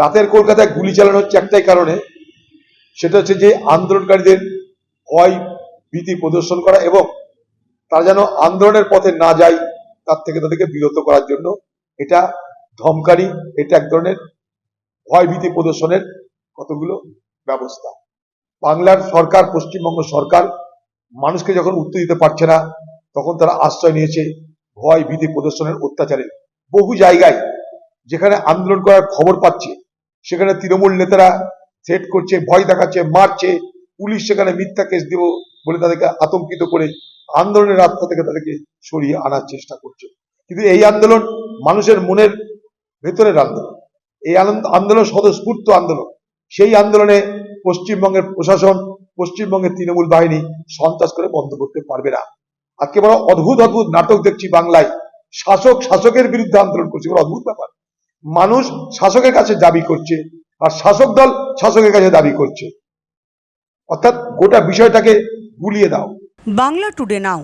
রাতের কলকাতায় গুলি চালানো হচ্ছে একটাই কারণে সেটা হচ্ছে যে আন্দোলনকারীদের ভয়, ভীতি প্রদর্শন করা এবং তারা যেন আন্দোলনের পথে না যায়, তার থেকে তাদেরকে বিরত করার জন্য এটা ধমকারি, এটা এক ধরনের ভয়, ভীতি প্রদর্শনের কতগুলো ব্যবস্থা। বাংলার সরকার, পশ্চিমবঙ্গ সরকার মানুষকে যখন উত্তর দিতে পারছে না, তখন তারা আশ্রয় নিয়েছে ভয়, ভীতি প্রদর্শনের অত্যাচারে। বহু জায়গায় যেখানে আন্দোলন করার খবর পাচ্ছে সেখানে তৃণমূল নেতারা থ্রেট করছে, ভয় দেখাচ্ছে, মারছে। পুলিশ সেখানে মিথ্যা কেস দিব বলে তাদেরকে আতঙ্কিত করে আন্দোলনের রাস্তা থেকে তাদেরকে সরিয়ে আনার চেষ্টা করছে। কিন্তু এই আন্দোলন মানুষের মনের ভেতরের আন্দোলন। এই আন্দোলন স্বতঃস্ফূর্ত আন্দোলন। সেই আন্দোলনে পশ্চিমবঙ্গের প্রশাসন, পশ্চিমবঙ্গের তৃণমূল বাহিনী সন্ত্রাস করে বন্ধ করতে পারবে না। আজকে বড় অদ্ভুত অদ্ভুত নাটক দেখছি বাংলায়। শাসক, শাসকের বিরুদ্ধে আন্দোলন করছে। অদ্ভুত ব্যাপার। মানুষ শাসকের কাছে দাবি করছে আর শাসক দল শাসকের কাছে দাবি করছে। অর্থাৎ গোটা বিষয়টাকে গুলিয়ে দাও। Bangla today now.